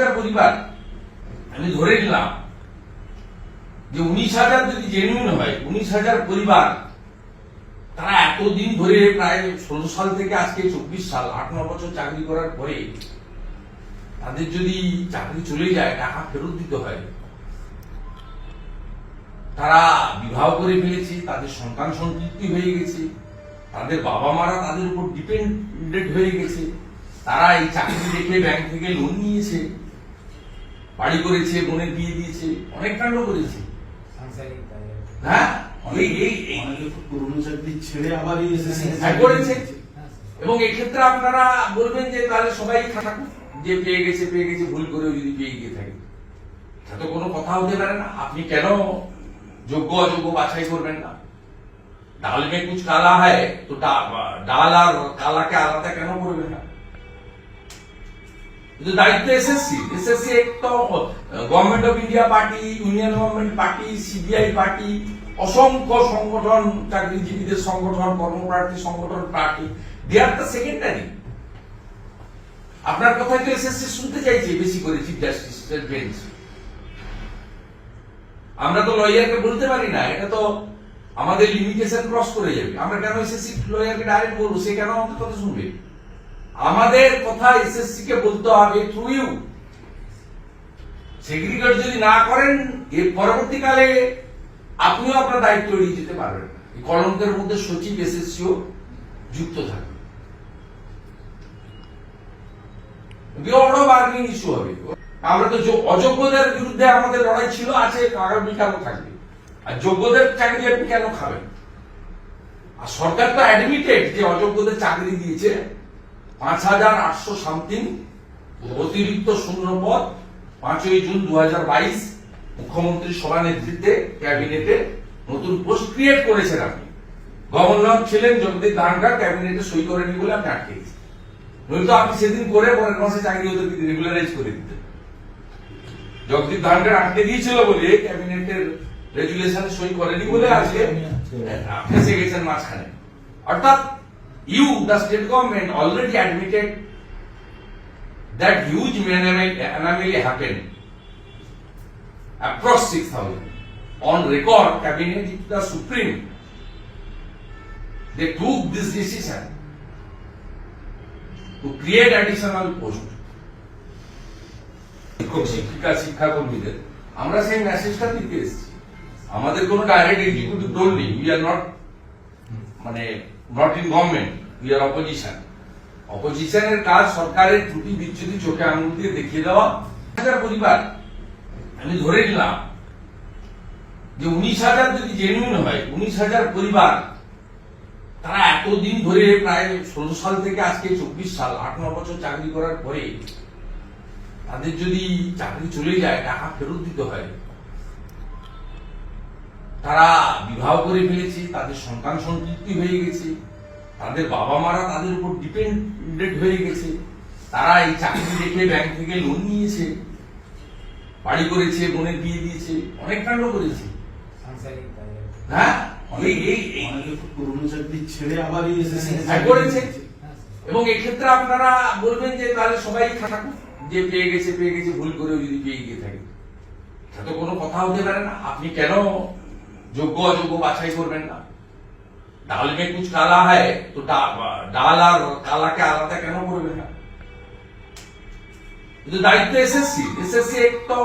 হাজার পরিবার, আমি ধরে নিলাম যে উনিশ হাজার যদি জেনুইন হয়, উনিশ হাজার পরিবার, তারা এতদিন ধরে প্রায় ষোলো সাল থেকে আজকে চব্বিশ সাল, আট, ন বছর চাকরি করার পরে তাদের যদি চাকরি চলে যায়, টাকা ফেরত দিতে হয়, তারা বিবাহ করে ফেলেছে, তাদের সন্তান সন্ততি হয়ে গেছে, তাদের বাবা মারা তাদের উপর ডিপেন্ডেন্ট হয়ে গেছে, তারা এই চাকরি রেখে ব্যাংক থেকে লোন নিয়েছে। বাড়ি করেছে বোনের বিয়ে দিয়েছে অনেক কাণ্ড করেছে। হ্যাঁ? এই এই পুরনো চাকরি ছেড়ে আবার হ্যাঁ, করেছে। হ্যাঁ, এবং এক্ষেত্রে আপনারা বলবেন যে তাহলে সবাই থাকুক যে পেয়ে গেছে পেয়ে গেছে ভুল করেও যদি পেয়ে গিয়ে থাকে। তা তো কোনো কথা হতে পারে না। আপনি কেন যোগ্য অযোগ্য বাছাই করবেন না? ডাল মে কুচ কালা হয় তো ডাল আর কালাকে আলাদা কেন করবেন না? কিন্তু দায়িত্ব এসএসসি এসএসসি তো government of India party union government party CBI party অসংখ্য সংগঠন, চাকরিজীবীদের সংগঠন, কর্মপ্রার্থী সংগঠন party they are the secondary আপনার কথাই তো এসএসসি শুনতে চাইছে বেশি করে চিফ জাস্টিস বেঞ্চ আমরা তো লয়ারকে বলতে পারি না, এটা তো আমাদের লিমিটেশন ক্রস করে যাবে। আমরা কেন এসএসসি লয়ারকে ডাইরেক্ট বলব? সে কেন আমাদের কথা শুনবে? আমাদের কথা এসএসসি কে বলতে হবে থ্রু ইউ সেগ্রিগেট যদি না করেন, এর পরবর্তীকালে আপনিও আপনার দায়িত্ব এড়িয়ে যেতে পারবেন কলঙ্কের মধ্যে সচিব এসএসসিও যুক্ত থাকবে। বড় বার্গেনিং ইস্যু হবে। আমরা তো অযোগ্যদের বিরুদ্ধে আমাদের লড়াই ছিল, আছে থাকবে। আর যোগ্যদের চাকরি আপনি কেন খাবেন? আর সরকার তো অ্যাডমিটেড যে অযোগ্যদের চাকরি দিয়েছে। পাঁচ হাজার আটশো সামথিং অতিরিক্ত শূন্য পদ পাঁচই জুন দু বাইশ মুখ্যমন্ত্রী সভা নেতৃত্বে ক্যাবিনেটে নতুন পোস্ট ক্রিয়েট করেছেন আপনি। গভর্নর ছিলেন জগদীপ ধানকার ক্যাবিনেটে সই করেনি বলে আপনি আটকে গেছেন। নয়তো আপনি সেদিন করে পরের মাসে চাকরি ওদেরকে রেগুলারাইজ করে দিতেন জগদীপ ধানকার আটকে দিয়েছিল বলে ক্যাবিনেটের রেজুলেশনে সই করেনি বলে আজকে ফেসে গেছেন মাঝখানে। অর্থাৎ you the state government, already admitted that huge anomaly happened across 6,000. On record, cabinet is the supreme. They took this decision to create additional post. শিক্ষিকা শিক্ষাকর্মীদের আমরা সেই মেসেজটা দিতে এসেছি আমাদের কোনো ডাইরেক্ট এক্সিকিউটিভ রোল নেই উই আর নট মানে not in government we are opposition অপোজিশনের কাজ সরকারের ত্রুটি বিচ্যুতি চোখে আঙুল দিয়ে দেখিয়ে দেওয়া। হাজার পরিবার, আমি ধরে নিলাম যে উনিশ হাজার যদি জেনুইন হয়, উনিশ হাজার পরিবার, তারা এতদিন ধরে প্রায় ষোলো সাল থেকে আজকে চব্বিশ সাল, আট, ন বছর চাকরি করার পরে তাদের যদি চাকরি চলে যায়, টাকা ফেরত দিতে হয় তারা বিবাহ করে ফেলেছে তাদের সন্তান সন্ততি হয়ে গেছে তাদের বাবা মারা তাদের উপর ডিপেন্ডেন্ট হয়ে গেছে তারা এই চাকরি রেখে ব্যাংক থেকে লোন নিয়েছে বাড়ি করেছে বোনের বিয়ে দিয়েছে অনেক কাণ্ড করেছে। হ্যাঁ? ছেড়ে আবার হ্যাঁ, করেছে। এবং এক্ষেত্রে আপনারা বলবেন যে তাহলে সবাই থাকুক যে পেয়ে গেছে পেয়ে গেছে ভুল করেও যদি পেয়ে গিয়ে থাকে। তো কোনো কথা হতে পারে না। আপনি কেন যোগ্য অযোগ্য বাছাই করবেন না। ডাল মে কুচ কালা হয় তো ডাল আর কালাকে আলাদা কেন করবেন না? কিন্তু দায়িত্ব এসএসসি এসএসসি এক তো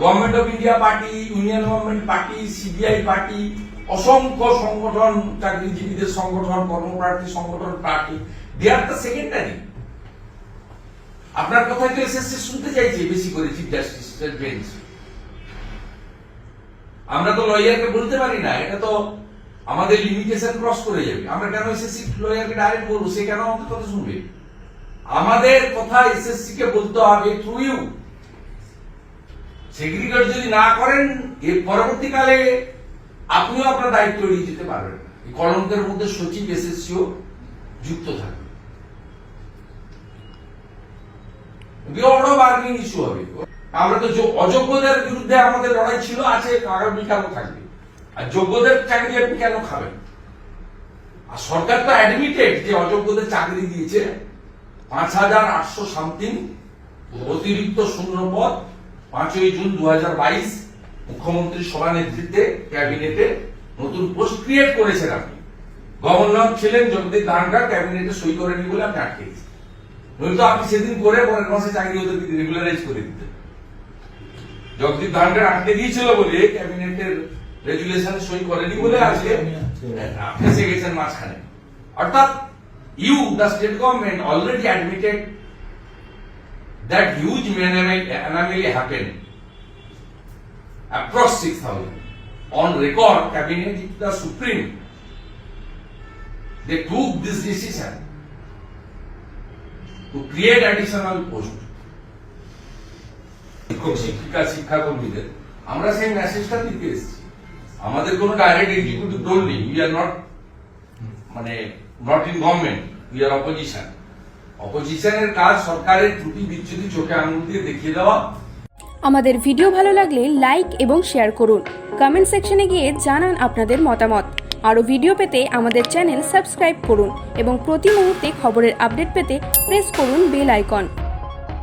government of India party union government party CBI party, অসংখ্য সংগঠন, চাকরিজীবীদের সংগঠন, কর্মপ্রার্থী সংগঠন, party they are the secondary আপনার কথাই তো এসএসসি শুনতে চাইছে বেশি করে চিফ জাস্টিস বেঞ্চ আমরা তো লয়ারকে বলতে পারি না, এটা তো আমাদের লিমিটেশন ক্রস করে যাবে। আমরা কেন এসএসসি লয়ারকে ডাইরেক্ট বলব? সে কেন আমাদের কথা শুনবে? আমাদের কথা এসএসসি কে বলতে হবে থ্রু ইউ সেগ্রিগেট যদি না করেন এর পরবর্তীকালে আপনিও আপনার দায়িত্ব এড়িয়ে যেতে পারবেন কলঙ্কের মধ্যে সচিব এসএসসিও যুক্ত থাকবে। বড় বার্গেনিং ইস্যু হবে। আমরা তো অযোগ্যদের বিরুদ্ধে আমাদের লড়াই ছিল, আছে আগামীকালও থাকবে। আর যোগ্যদের চাকরি আপনি কেন খাবেন? আর সরকার তো অ্যাডমিটেড যে অযোগ্যদের চাকরি দিয়েছে। পাঁচ হাজার আটশো সামথিং অতিরিক্ত শূন্য পদ, পাঁচই জুন দু হাজার বাইশ, মুখ্যমন্ত্রী সভা নেতৃত্বে, ক্যাবিনেটে নতুন পোস্ট ক্রিয়েট করেছেন আপনি। গভর্নর ছিলেন জগদীপ ধানকার ক্যাবিনেটে সই করেনি বলে আপনি আটকে গেছেন। আপনি সেদিন করে পরের মাসে চাকরি ওদেরকে রেগুলারাইজ করে দিতেন। জগদীপ ধানকার আটকে দিয়েছিল বলে ক্যাবিনেটের রেজুলেশনে সই করেনি বলে আজকে ফেসে গেছেন মাঝখানে অর্থাৎ you the state government already admitted huge anomaly anomaly happened across 6,000. On record, cabinet is the supreme. They took this decision to create additional post. শিক্ষক শিক্ষিকা আমরা সেই মেসেজটা দিতে এসেছি। আমাদের ডাইরেক্ট এক্সিকিউটিভ রোল নেই। উই আর নট মানে not in government we are opposition অপোজিশনের কাজ সরকারের ত্রুটি বিচ্যুতি চোখে আঙুল দিয়ে দেখিয়ে দেওয়া। আমাদের ভিডিও ভালো লাগলে লাইক এবং শেয়ার করুন। কমেন্ট সেকশনে গিয়ে জানান আপনাদের মতামত। আরও ভিডিও পেতে আমাদের চ্যানেল সাবস্ক্রাইব করুন এবং প্রতি মুহূর্তে খবরের আপডেট পেতে প্রেস করুন বেল আইকন